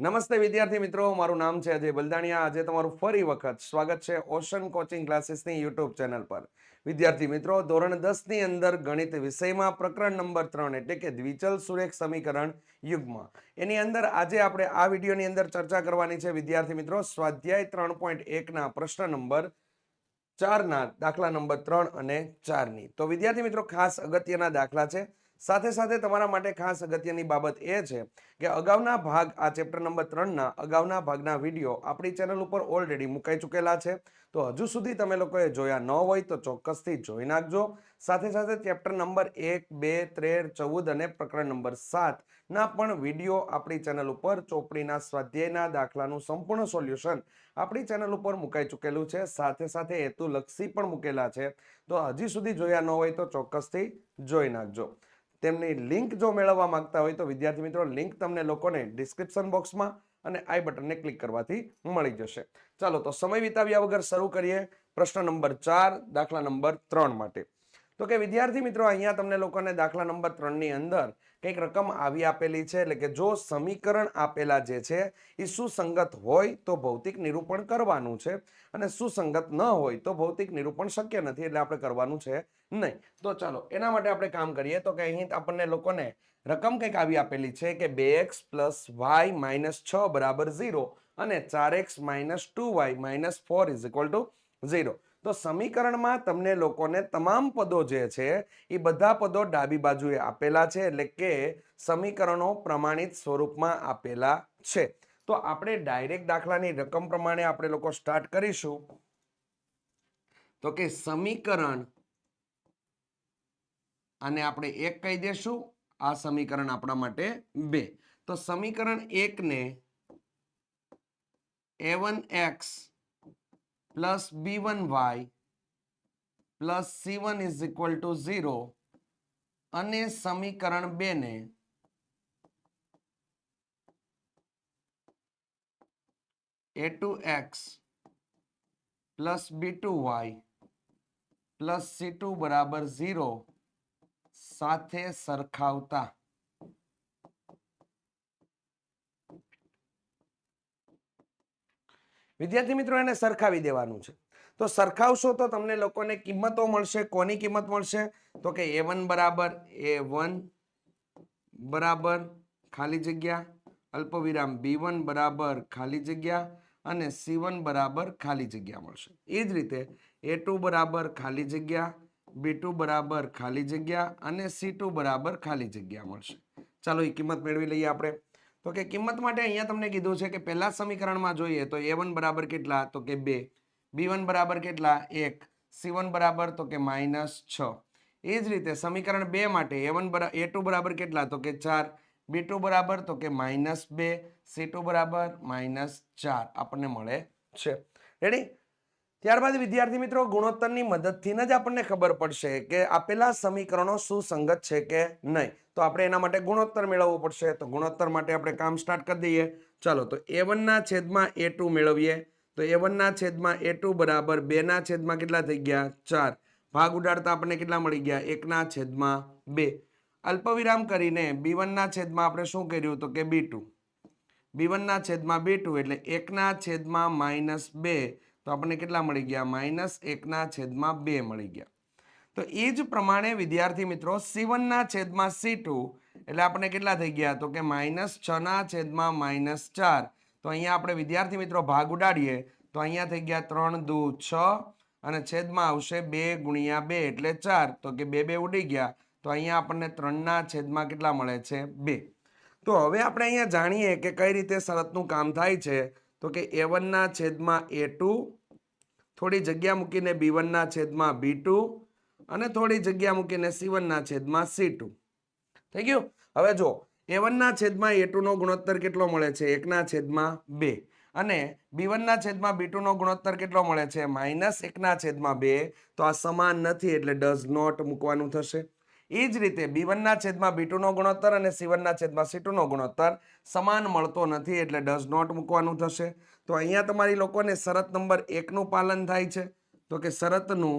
નમસ્તે વિદ્યાર્થી મિત્રો, મારું નામ છે અજય બલદાણિયા. આજે તમારું ફરી વખત સ્વાગત છે ઓશન કોચિંગ ક્લાસીસની યુટ્યુબ ચેનલ પર. વિદ્યાર્થી મિત્રો, ધોરણ દસની અંદર ગણિત વિષયમાં પ્રકરણ નંબર ત્રણ એટલે કે દ્વિચલ સુરેખ સમીકરણ યુગમાં. એની અંદર આજે આપણે આ વિડીયોની અંદર ચર્ચા કરવાની છે. વિદ્યાર્થી મિત્રો, સ્વાધ્યાય ત્રણ પોઈન્ટ એકના પ્રશ્ન નંબર ચારના, દાખલા નંબર ત્રણ અને ચારની. તો વિદ્યાર્થી મિત્રો, ખાસ અગત્યના દાખલા છે. સાથે સાથે તમારા માટે ખાસ અગત્યની બાબત એ છે કે અગાઉના ભાગ, આ ચેપ્ટર નંબર ત્રણના અગાઉના ભાગના વીડિયો આપણી ચેનલ ઉપર ઓલરેડી મુકાઈ ચૂકેલા છે. તો હજુ સુધી તમે લોકોએ જોયા ન હોય તો ચોક્કસથી જોઈ નાખજો. સાથે સાથે ચેપ્ટર નંબર એક, બે ત્રેર ચૌદ અને પ્રકરણ નંબર સાતના પણ વીડિયો આપણી ચેનલ ઉપર ચોપડીના સ્વાધ્યાયના દાખલાનું સંપૂર્ણ સોલ્યુશન આપણી ચેનલ ઉપર મુકાઈ ચૂકેલું છે. સાથે સાથે હેતુલક્ષી પણ મૂકેલા છે. તો હજી સુધી જોયા ન હોય તો ચોક્કસથી જોઈ નાખજો. તેમની લિંક જો મેળવવા માંગતા હોય તો વિદ્યાર્થી મિત્રો, લિંક તમને લોકોને ડિસ્ક્રિપ્શન બોક્સમાં અને આઈ બટનને ક્લિક કરવાથી મળી જશે. ચાલો, તો સમય વિતાવ્યા વગર શરૂ કરીએ પ્રશ્ન નંબર ચાર, દાખલા નંબર ત્રણ માટે. તો કે વિદ્યાર્થી મિત્રો, અહીંયા તમને લોકોને દાખલા નંબર ત્રણની અંદર કંઈક રકમ આવી આપેલી છે, એટલે કે જો સમીકરણ આપેલા જે છે એ સુસંગત હોય તો ભૌતિક નિરૂપણ કરવાનું છે અને સુસંગત ન હોય તો ભૌતિક નિરૂપણ શક્ય નથી, એટલે આપણે કરવાનું છે નહીં. તો ચાલો, એના માટે આપણે કામ કરીએ. તો કે અહીં આપણને લોકોને રકમ કંઈક આવી આપેલી છે કે બે એક્સ પ્લસ વાય માઇનસ છ બરાબર ઝીરો અને ચાર X minus two Y minus four is equal to zero. તો સમીકરણમાં તમને લોકોને તમામ પદો જે છે, એ બધા પદો ડાબી બાજુએ આપેલા છે, એટલે કે સમીકરણો પ્રમાણિત સ્વરૂપમાં આપેલા છે. તો આપણે ડાયરેક્ટ દાખલાની રકમ પ્રમાણે આપણે લોકો સ્ટાર્ટ કરીશું. તો કે સમીકરણ અને આપણે એક કહી દેશું, આ સમીકરણ આપણા માટે બે. તો સમીકરણ એકને A one X plus B one Y plus C one is equal to zero અને સમીકરણ બેને A two X plus B two Y plus C two બરાબર ઝીરો સાથે સરખાવતા. વિદ્યાર્થી મિત્રો, એને સરખાવી દેવાનું છે. તો સરખાવશો તો તમને લોકોને કિંમતો મળશે. કોની કિંમત મળશે? તો કે એ વન બરાબર એ વન બરાબર ખાલી જગ્યા, અલ્પવિરામ બી વન બરાબર ખાલી જગ્યા અને સી વન બરાબર ખાલી જગ્યા મળશે. એ જ રીતે એ ટુ બરાબર ખાલી જગ્યા બી ટુ બરાબર ખાલી જગ્યા અને સી બરાબર ખાલી જગ્યા મળશે. ચાલો, એ કિંમત મેળવી લઈએ આપણે. તો કે કિંમત માટે અહીંયા તમને કીધું છે કે પહેલા સમીકરણમાં જોઈએ તો એ વન બરાબર કેટલા? તો કે બે. બી વન બરાબર કેટલા? એક. સી બરાબર તો કે માઇનસ છ. એ જ રીતે સમીકરણ બે માટે એ વન એ ટુ બરાબર કેટલા? તો કે ચાર. બી ટુ બરાબર તો કે માઇનસ બે. સી બરાબર માઇનસ ચાર. આપણને મળે છે. રેડી ત્યારબાદ વિદ્યાર્થી મિત્રો ગુણોત્તરની મદદથી જ આપણને ખબર પડશે કે આપેલા સમીકરણો સુસંગત છે કે નહીં. તો આપણે એના માટે ગુણોત્તર મેળવવો પડશે. તો ગુણોત્તર માટે આપણે કામ સ્ટાર્ટ કરી દઈએ. ચાલો, તો એ વનના છેદમાં એ ટુ મેળવીએ. તો એ વનના છેદમાં એ ટુ બરાબર બેના છેદમાં કેટલા થઈ ગયા? ચાર. ભાગ ઉડાડતા આપણને કેટલા મળી ગયા? એકના છેદમાં બે. અલ્પવિરામ કરીને બી વનના છેદમાં આપણે શું કર્યું? તો કે બી ટુ બી વનના છેદમાં બી ટુ એટલે એકના છેદમાં માઇનસ બે. તો આપણને કેટલા મળી ગયા? માઇનસ એકના છેદમાં બે મળી ગયા. તો એ જ પ્રમાણે વિદ્યાર્થી મિત્રો સી વનના છેદમાં સી એટલે આપણે કેટલા થઈ ગયા? તો કે માઇનસ છના છેદમાં માઇનસ ચાર. તો અહીંયા આપણે વિદ્યાર્થી મિત્રો ભાગ ઉડાડીએ, તો અહીંયા થઈ ગયા ત્રણ દુ છ અને છેદમાં આવશે બે ગુણ્યા બે, એટલે ચાર. તો કે બે બે ઉડી ગયા. તો અહીંયા આપણને ત્રણના છેદમાં કેટલા મળે છે? બે. તો હવે આપણે અહીંયા જાણીએ કે કઈ રીતે શરતનું કામ થાય છે. તો કે એ વનના છેદમાં એ ટુ થોડી જગ્યા મૂકીને બી વનના છેદમાં બી ટુ અને થોડી જગ્યા મૂકીને સી વનના છેદમાં સી ટુ. થઈ ગયું? હવે જો એ વનના છેદમાં એ ટુનો ગુણોત્તર કેટલો મળે છે? એકના છેદમાં બે. અને બી વનના છેદમાં બી ટુનો ગુણોત્તર કેટલો મળે છે? માઇનસ એકના છેદમાં બે. તો આ સમાન નથી, એટલે ડઝ નોટ મૂકવાનું થશે. એ જ રીતે બી વનના છેદમાં બી ટુનો ગુણોત્તર અને સી વનના છેદમાં સી ટુનો ગુણોત્તર સમાન મળતો નથી, એટલે ડઝ નોટ મૂકવાનું થશે. તો અહીંયા તમારી લોકોને શરત નંબર એકનું પાલન થાય છે. તો કે શરતનું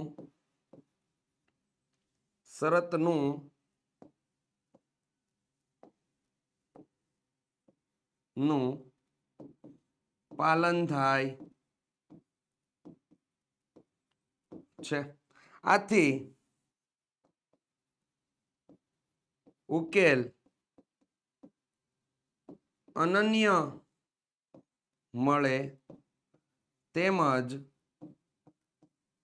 શરતનું નું પાલન થાય છે. આથી ઉકેલ અનન્ય મળે તેમજ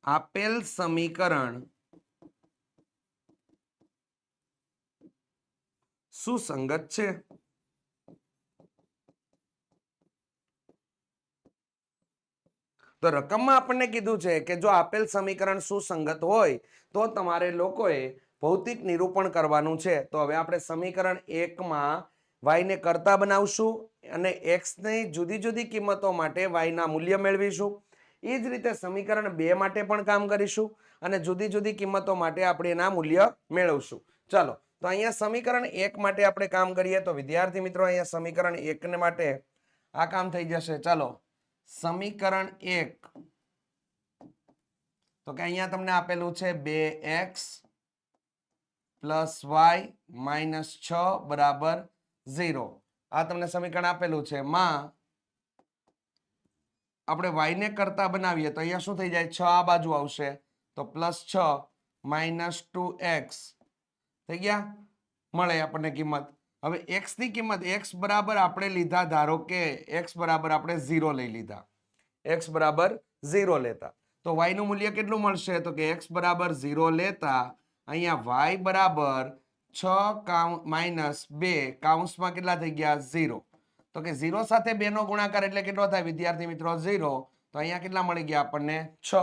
આપેલ સમીકરણ સુસંગત છે. તો રકમમાં આપણને કીધું છે કે જો આપેલ સમીકરણ સુસંગત હોય, તો તમારે લોકોએ ભૌતિક નિરૂપણ કરવાનું છે. તો હવે આપણે સમીકરણ એકમાં વાયને કરતા બનાવશું અને એક્સની જુદી જુદી કિંમતો માટે વાયના મૂલ્ય મેળવીશું. એ જ રીતે સમીકરણ બે માટે પણ કામ કરીશું અને જુદી જુદી કિંમતો માટે આપણે એના મૂલ્ય મેળવશું. ચાલો, તો અહીંયા સમીકરણ એક માટે આપણે કામ કરીએ તો વિદ્યાર્થી મિત્રો અહીંયા સમીકરણ એકને માટે આ કામ થઈ જશે. ચાલો, સમીકરણ એક. તો કે અહીંયા તમને આપેલું છે બે એક્સ પ્લસ વાય માઇનસ છ બરાબર ઝીરો. આ તમને સમીકરણ આપેલું છે. માં, આપણે વાયને કરતા બનાવીએ તો અહીંયા શું થઈ જાય? છ આ બાજુ આવશે. તો પ્લસ છ માઇનસ ટુ એક્સ થઈ ગયા? મળે આપણને કિંમત. હવે એક્સની કિંમત એક્સ બરાબર આપણે લીધા, ધારો કે એક્સ બરાબર આપણે ઝીરો લઈ લીધા. એક્સ બરાબર ઝીરો લેતા. તો વાયનું મૂલ્ય કેટલું મળશે? તો કે એક્સ બરાબર ઝીરો લેતા, અહીંયા વાય બરાબર છ કાઉ માઇનસ બે કાઉન્સમાં કેટલા થઈ ગયા? ઝીરો. તો કે ઝીરો સાથે બે નો ગુણાકાર એટલે કેટલો થાય? વિદ્યાર્થી મિત્રો, ઝીરો. તો અહીંયા કેટલા મળી ગયા આપણને? છ.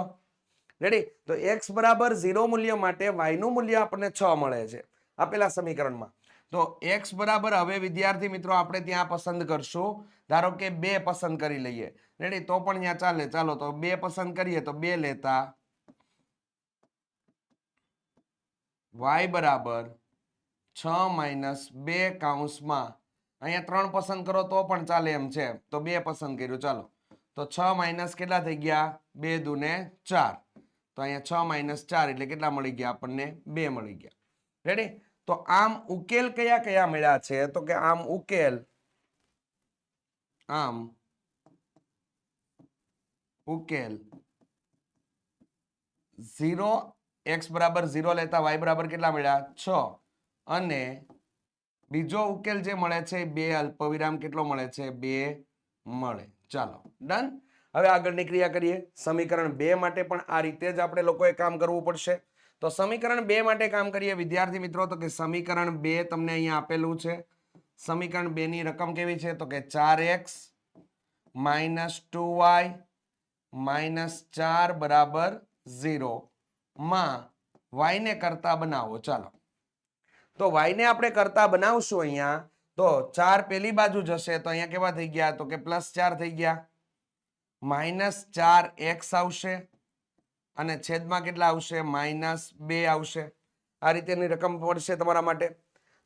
રેડી તો એક્સ બરાબર ઝીરો મૂલ્ય માટે વાયનું મૂલ્ય આપણને છ મળે છે. આપેલા સમીકરણમાં. તો એક્સ બરાબર હવે વિદ્યાર્થી મિત્રો, આપણે ત્યાં પસંદ કરશું. ધારો કે બે પસંદ કરી લઈએ. રેડી તો પણ ત્યાં ચાલે. ચાલો, તો બે પસંદ કરીએ તો બે લેતા. વાય બરાબર છ માઇનસ બે કાઉન્સમાં. અહીંયા ત્રણ પસંદ કરો તો પણ ચાલે એમ છે. તો બે પસંદ કર્યું, ચાલો. તો છ માઇનસ કેટલા થઈ ગયા? બે દુને ચાર. તો અહીંયા છ માઇનસ ચાર એટલે કેટલા મળી ગયા? આપણને બે મળી ગયા. રેડી તો આમ ઉકેલ કયા કયા મળ્યા છે? તો કે આમ ઉકેલ આમ ઉકેલ ઝીરો, એક્સ બરાબર ઝીરો લેતા વાય બરાબર કેટલા મળ્યા? છ. અને બીજો ઉકેલ જે મળે છે, બે અલ્પવિરામ કેટલો મળે છે? બે મળે. ચાલો, ડન. હવે આગળની ક્રિયા કરીએ. સમીકરણ બે માટે પણ આ રીતે જ આપણે લોકોએ કામ કરવું પડશે. તો સમીકરણ બે માટે કામ કરીએ, વિદ્યાર્થી મિત્રો. તો કે સમીકરણ બે તમને અહીંયા આપેલું છે. સમીકરણ બે ની રકમ કેવી છે? તો કે ચાર X minus two Y minus ચાર બરાબર ઝીરો માં વાયને કરતા બનાવો. ચાલો. તો વાયને આપણે કરતા બનાવશું અહીંયા. તો ચાર પેલી બાજુ જશે તો અહીંયા કેવા થઈ ગયા? તો કે પ્લસ ચાર થઈ ગયા. માઇનસ ચાર એક્સ આવશે અને છેદમાં કેટલા આવશે? માઇનસ બે આવશે. આ રીતેની રકમ પડશે તમારા માટે.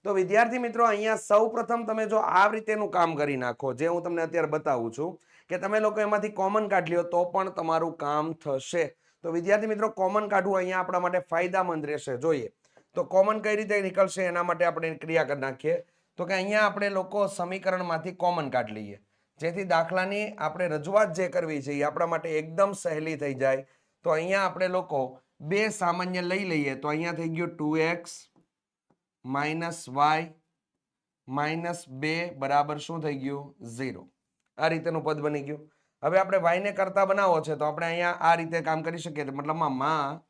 તો વિદ્યાર્થી મિત્રો, અહીંયા સૌ તમે જો આ રીતેનું કામ કરી નાખો, જે હું તમને અત્યારે બતાવું છું, કે તમે લોકો એમાંથી કોમન કાઢ લ્યો તો પણ તમારું કામ થશે. તો વિદ્યાર્થી મિત્રો કોમન કાઢવું અહીંયા આપણા માટે ફાયદામંદ રહેશે. જોઈએ. તો કોમન કઈ રીતે નીકળશે એના માટે આપણે ક્રિયા કરી નાખીએ. તો કે અહીંયા આપણે લોકો સમીકરણમાંથી કોમન કાઢ લઈએ. જેથી દાખલાની આપણે રજૂઆત જે કરવી છે એ આપણા માટે એકદમ સહેલી થઈ જાય. તો અહીંયા આપણે લોકો બે સામાન્ય લઈ લઈએ. તો અહીંયા થઈ ગયું two X minus Y minus બે બરાબર શું થઈ ગયું? ઝીરો આ રીતેનું પદ બની ગયું. હવે આપણે વાયને કરતા બનાવો છે તો આપણે અહીંયા આ રીતે કામ કરી શકીએ. મતલબમાં માં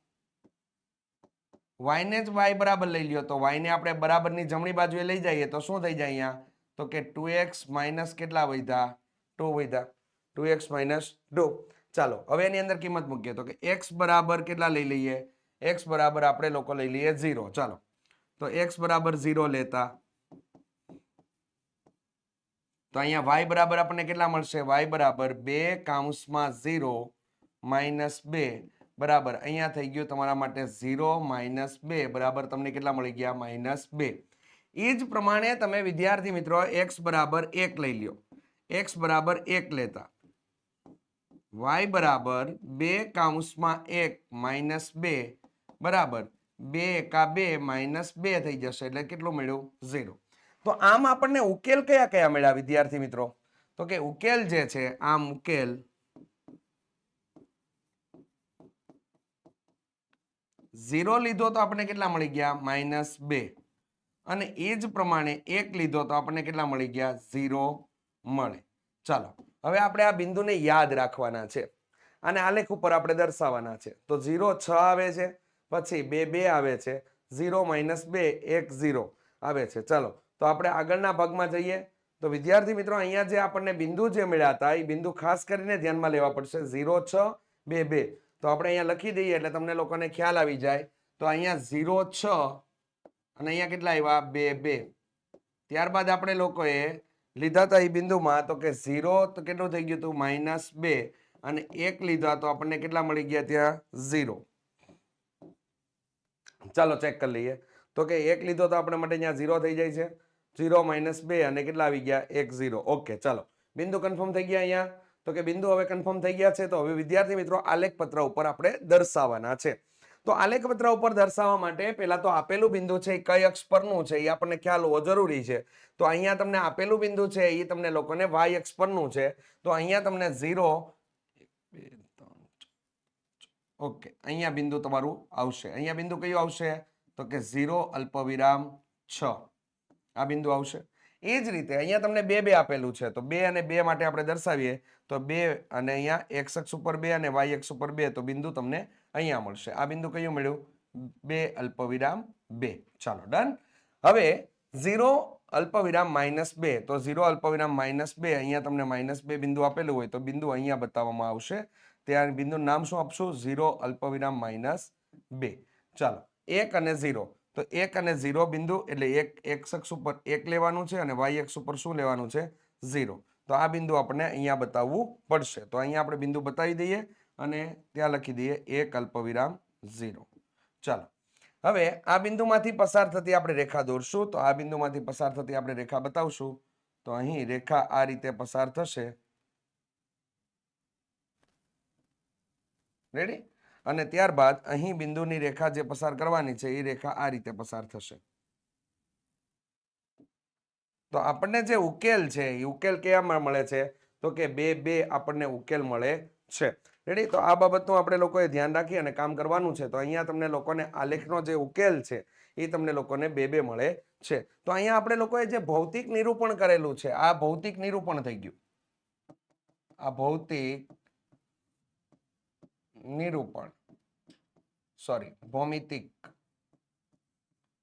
વાયને જ વાય બરાબર લઈ લ્યો. તો વાયને આપણે બરાબરની જમણી બાજુએ લઈ જઈએ તો શું થઈ જાય અહીંયા? તો કે ટુ એક્સ માઇનસ કેટલા વધ્યા? ટુ વધ્યા. Two X minus two. ચાલો, હવે એની અંદર કિંમત મૂકીએ. તો કે એક્સ બરાબર કેટલા લઈ લઈએ? એક્સ બરાબર આપણે લોકો લઈ લઈએ ઝીરો. ચાલો, તો એક્સ બરાબર ઝીરો લેતા. તો અહીંયા વાય બરાબર આપણને કેટલા મળશે? વાય બરાબર બે કાઉન્સમાં ઝીરો માઇનસ બે. બરાબર. અહીંયા થઈ ગયું તમારા માટે ઝીરો માઇનસ બે. બરાબર? તમને કેટલા મળી ગયા? માઇનસ બે. એ જ પ્રમાણે તમે વિદ્યાર્થી મિત્રો એક્સ બરાબર એક લઈ લ્યો. એક્સ બરાબર એક લેતા. વાય બરાબર બે કાઉન્સમાં એક માઇનસ બે. બરાબર? બે એકા બે માઇનસ બે થઈ જશે. એટલે કેટલું મળ્યું? ઝીરો. તો આમ આપણને ઉકેલ કયા કયા મળ્યા વિદ્યાર્થી મિત્રો? તો કે ઉકેલ જે છે, આમ ઉકેલ ઝીરો લીધો તો આપણે કેટલા મળી ગયા? માઇનસ બે. અને એ જ પ્રમાણે એક લીધો તો આપણને કેટલા મળી ગયા? ઝીરો મળે. ચાલો, હવે આપણે આ બિંદુને યાદ રાખવાના છે. અને આલેખ ઉપર આપણે દર્શાવવાના છે. તો ઝીરો છ આવે છે, પછી બે બે આવે છે, ઝીરો માઇનસ બે, એક ઝીરો આવે છે. ચાલો, તો આપણે આગળના ભાગમાં જઈએ. તો વિદ્યાર્થી મિત્રો, અહીંયા જે આપણને બિંદુ જે મળ્યા હતા, એ બિંદુ ખાસ કરીને ધ્યાનમાં લેવા પડશે. ઝીરો છ, બે બે. તો આપણે અહીંયા લખી દઈએ એટલે તમને લોકોને ખ્યાલ આવી જાય. તો અહીંયા ઝીરો છ અને અહીંયા કેટલા આવ્યા? બે બે. ત્યારબાદ આપણે લોકોએ લીધા હતા એ બિંદુમાં, તો કે ઝીરો તો કેટલું થઈ ગયું હતું? માઇનસ બે. અને એક લીધા તો આપણને કેટલા મળી ગયા ત્યાં? ઝીરો. ચાલો ચેક કરી લઈએ. તો કે એક લીધો તો આપણે માટે અહીંયા ઝીરો થઈ જાય છે. ઝીરો માઇનસ બે અને કેટલા આવી ગયા? એક ઝીરો. ઓકે, ચાલો. બિંદુ કન્ફર્મ થઈ ગયા અહીંયા. તો કે બિંદુ હવે કન્ફર્મ થઈ ગયા છે. તો હવે વિદ્યાર્થી મિત્રો આલેખ પત્ર ઉપર આપણે દર્શાવવાના છે. તો આલેખ પત્ર ઉપર દર્શાવવા માટે પહેલાં તો આપેલું બિંદુ છે એ કઈ અક્ષ પરનું છે એ આપણને ખ્યાલ હોવો જરૂરી છે. તો અહીંયા તમને આપેલું બિંદુ છે એ તમને લોકોને વાય અક્ષ પરનું છે. તો અહીંયા તમને ઝીરો ઓકે, અહીંયા બિંદુ તમારું આવશે. અહીંયા બિંદુ કયું આવશે? તો કે ઝીરો અલ્પવિરામ છ. આ બિંદુ આવશે. એ જ રીતે, અહીંયા તમને બે બે આપેલું છે. તો બે અને બે માટે આપણે દર્શાવીએ, તો બે અને અહીંયા એક્સ અક્ષ ઉપર બે અને વાય અક્ષ ઉપર બે, તો બિંદુ તમને અહીંયા મળશે. આ બિંદુ કયું મળ્યું? બે અલ્પવિરામ બે. ચાલો, ડન. હવે ઝીરો અલ્પવિરામ માઇનસ બે, તો ઝીરો અલ્પવિરામ માઇનસ બે, અહીંયા તમને માઇનસ બે બિંદુ આપેલું હોય, તો બિંદુ અહીંયા બતાવવામાં આવશે. ત્યાં બિંદુ નામ શું આપશું? ઝીરો અલ્પવિરામ માઇનસ બે. ચાલો, એક અને ઝીરો. તો એક અને ઝીરો બિંદુ એટલે એક એક્સ અક્ષ ઉપર એક લેવાનું છે અને વાય એક્સ ઉપર શું લેવાનું છે? ઝીરો. તો આ બિંદુ આપણને અહીંયા બતાવવું પડશે. તો અહીંયા આપણે બિંદુ બતાવી દઈએ અને ત્યાં લખી દઈએ એક અલ્પવિરામ ઝીરો. ચાલો. હવે આ બિંદુમાંથી પસાર થતી આપણે રેખા દોરશું. તો આ બિંદુમાંથી પસાર થતી આપણે રેખા બતાવશું. તો અહીં રેખા આ રીતે પસાર થશે. રેડી અને ત્યારબાદ અહીં બિંદુની રેખા જે પસાર કરવાની છે, એ રેખા આ રીતે પસાર થશે. તો આપણને જે ઉકેલ છે, એ ઉકેલ કયામાં મળે છે? તો કે બે બે આપણને ઉકેલ મળે છે. રેડી તો આ બાબતનું આપણે લોકોએ ધ્યાન રાખી અને કામ કરવાનું છે. તો અહીંયા તમને લોકોને આલેખનો જે ઉકેલ છે, એ તમને લોકોને બે બે મળે છે. તો અહીંયા આપણે લોકોએ જે ભૌતિક નિરૂપણ કરેલું છે, આ ભૌતિક નિરૂપણ થઈ ગયું. આ ભૌતિક નિરૂપણ. સોરી ભૌમિતિક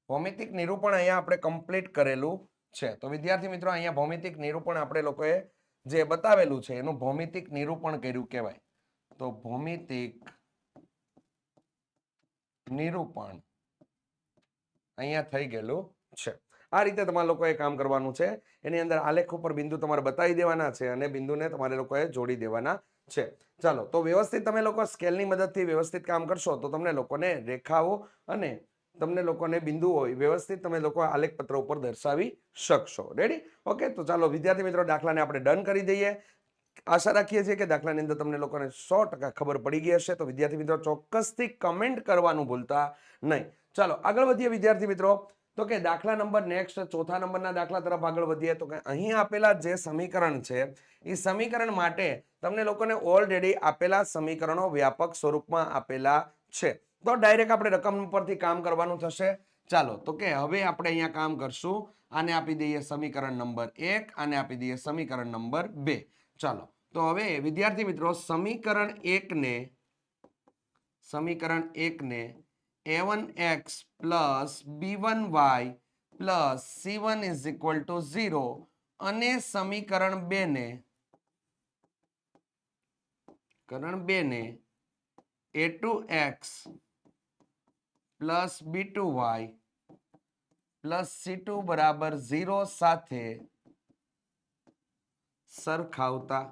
ભૌમિતિક નિરૂપણ અહીંયા આપણે કમ્પ્લીટ કરેલું છે. તો વિદ્યાર્થી મિત્રો, અહીંયા ભૌમિતિક નિરૂપણ આપણે લોકોએ જે બતાવેલું છે, એનું ભૌમિતિક નિરૂપણ કર્યું કહેવાય. તો ભૌમિતિક નિરૂપણ અહીંયા થઈ ગયેલું છે. આ રીતે તમારે લોકોએ કામ કરવાનું છે. એની અંદર આલેખ ઉપર બિંદુ તમારે બતાવી દેવાના છે અને બિંદુને તમારે લોકોએ જોડી દેવાના છે. ચાલો, તો વ્યવસ્થિત તમે લોકો સ્કેલની મદદથી વ્યવસ્થિત કામ કરશો, તો તમને લોકોને રેખાઓ અને તમને લોકોને બિંદુઓ વ્યવસ્થિત તમે લોકો આલેખ પત્ર ઉપર દર્શાવી શકશો. રેડી ઓકે તો ચાલો, વિદ્યાર્થી મિત્રો, દાખલાને આપણે ડન કરી દઈએ. આશા રાખીએ છીએ કે દાખલાની અંદર તમને લોકોને સો ટકા ખબર પડી ગઈ હશે, તો વિદ્યાર્થી મિત્રો ચોક્કસથી કમેન્ટ કરવાનું ભૂલતા નહીં. ચાલો, આગળ વધીએ વિદ્યાર્થી મિત્રો. તો કે દાખલા નંબર નેક્સ્ટ ચોથા નંબરના દાખલા તરફ આગળ વધીએ તો કે અહીં આપેલા જે સમીકરણ છે, એ સમીકરણ માટે તમને લોકોને ઓલરેડી આપેલા સમીકરણો વ્યાપક સ્વરૂપમાં આપેલા છે. તો ડાયરેક્ટ આપણે રકમ પરથી કામ કરવાનું થશે. ચાલો, તો કે હવે આપણે અહીંયા કામ કરશું. આને આપી દઈએ સમીકરણ નંબર એક, આને આપી દઈએ સમીકરણ નંબર બે. ચાલો, તો હવે વિદ્યાર્થી મિત્રો સમીકરણ એકને સમીકરણ એકને A one X plus B one Y plus C one is equal to zero અને સમીકરણ બેને કરણ બેને A two X plus B two Y plus C બરાબર ઝીરો સાથે સરખાવતા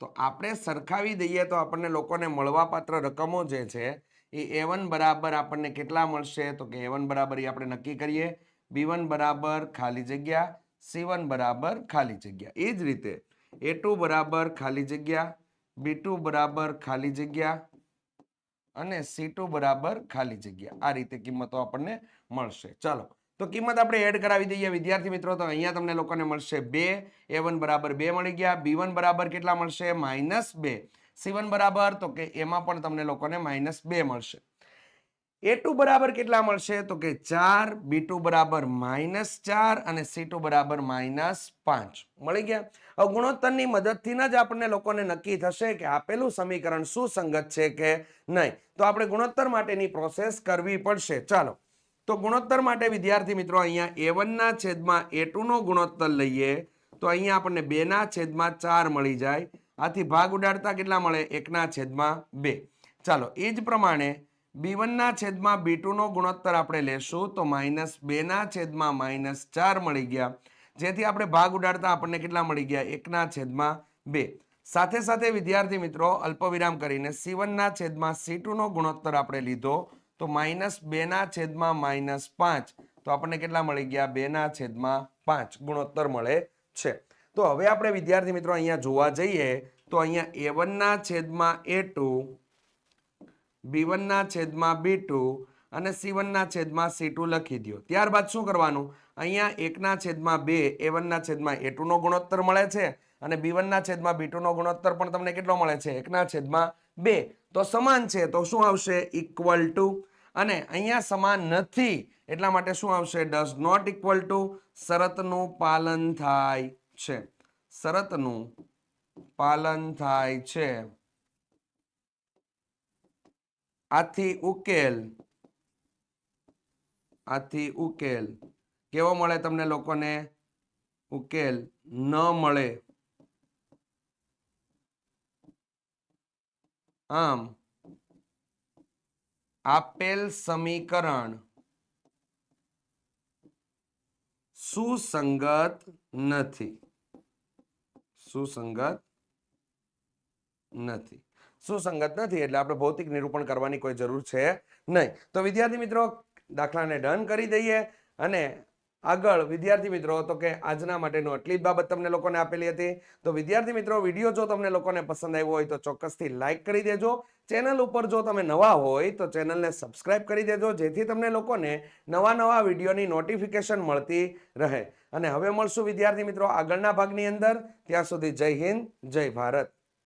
તો આપણે સરખાવી દઈએ તો આપણને લોકોને મળવાપાત્ર રકમો જે છે, એ એ વન બરાબર આપણને કેટલા મળશે? તો કે એ વન બરાબર એ આપણે નક્કી કરીએ. બી વન બરાબર ખાલી જગ્યા સી વન બરાબર ખાલી જગ્યા. એ જ રીતે એ ટુ બરાબર ખાલી જગ્યા બી ટુ બરાબર ખાલી જગ્યા અને સી ટુ બરાબર ખાલી જગ્યા. આ રીતે કિંમતો આપણને મળશે. ચાલો તો કિંમત આપણે એડ કરાવી દઈએ. વિદ્યાર્થી મિત્રો, તો અહીંયા તમને લોકોને મળશે બે. એ વન બરાબર બે મળી ગયા. બી વન બરાબર કેટલા મળશે? માઇનસ બે. સી વન બરાબર, તો કે એમાં પણ તમને લોકોને માઇનસ બે મળશે. એ ટુ બરાબર કેટલા મળશે? તો કે ચાર. બી ટુ બરાબર માઇનસ ચાર અને સી ટુ બરાબર માઇનસ પાંચ. મળી ગયા? હવે ગુણોત્તરની મદદથી જ આપણને લોકોને નક્કી થશે કે આપેલું સમીકરણ સુસંગત છે કે નહીં. તો આપણે ગુણોત્તર માટેની પ્રોસેસ કરવી પડશે. ચાલો. તો ગુણોત્તર માટે વિદ્યાર્થી મિત્રો અહીંયા એ વનના છેદમાં એ ટુનો ગુણોત્તર લઈએ તો અહીંયા આપણને બેના છેદમાં ચાર મળી જાય. આથી ભાગ ઉડાડતા કેટલા મળે? એકના છેદમાં બે. ચાલો, એ જ પ્રમાણે બી વનના છેદમાં બી ટુનો ગુણોત્તર આપણે લેશું તો માઇનસ બેના છેદમાં માઇનસ ચાર મળી ગયા. જેથી આપણે ભાગ ઉડાડતા આપણને કેટલા મળી ગયા? એકના છેદમાં બે. સાથે સાથે વિદ્યાર્થી મિત્રો અલ્પવિરામ કરીને સી વનના છેદમાં સી ટુનો ગુણોત્તર આપણે લીધો. તો માઇનસ બેના છેદમાં માઇનસ પાંચ. તો આપણને કેટલા મળી ગયા? બેના છેદમાં પાંચ. ગુણોત્તર મળે છે. તો હવે આપણે વિદ્યાર્થી મિત્રો અહીંયા જોવા જઈએ તો અહીંયા એ વનના છેદમાં એ ટુ બી વનના છેદમાં બી ટુ અને સી વનના છેદમાં સી ટુ લખી દો ત્યારબાદ શું કરવાનું? અહીંયા એકના છેદમાં બે એ વનના છેદમાં એ ટુનો ગુણોત્તર મળે છે અને બી વનના છેદમાં બી ટુનો ગુણોત્તર પણ તમને કેટલો મળે છે? એકના છેદમાં બે. તો સમાન છે. તો શું આવશે? ઇક્વલ ટુ અને અહીંયા સમાન નથી. એટલા માટે શું આવશે? ડઝ નોટ ઇક્વલ ટુ શરતનું પાલન થાય છે. શરતનું પાલન થાય છે. આથી ઉકેલ. આથી ઉકેલ. કેવો મળે તમને લોકોને? ઉકેલ ન મળે. આમ, આપેલ સમીકરણ સુસંગત નથી. સુસંગત નથી. સુસંગત નથી એટલે આપણે ભૌતિક નિરૂપણ કરવાની કોઈ જરૂર છે નહીં. તો વિદ્યાર્થી મિત્રો, દાખલાને ડન કરી દઈએ અને આગળ વિદ્યાર્થી મિત્રો, તો કે આજના માટેનું આટલી જ બાબત તમને લોકોને આપેલી હતી. તો વિદ્યાર્થી મિત્રો, વીડિયો જો તમને લોકોને પસંદ આવ્યો હોય તો ચોક્કસથી લાઈક કરી દેજો. ચેનલ ઉપર જો તમે નવા હોય તો ચેનલને સબસ્ક્રાઇબ કરી દેજો, જેથી તમને લોકોને નવા નવા વિડીયોની નોટિફિકેશન મળતી રહે. અને હવે મળશું વિદ્યાર્થી મિત્રો આગળના ભાગની અંદર. ત્યાં સુધી જય હિન્દ, જય ભારત.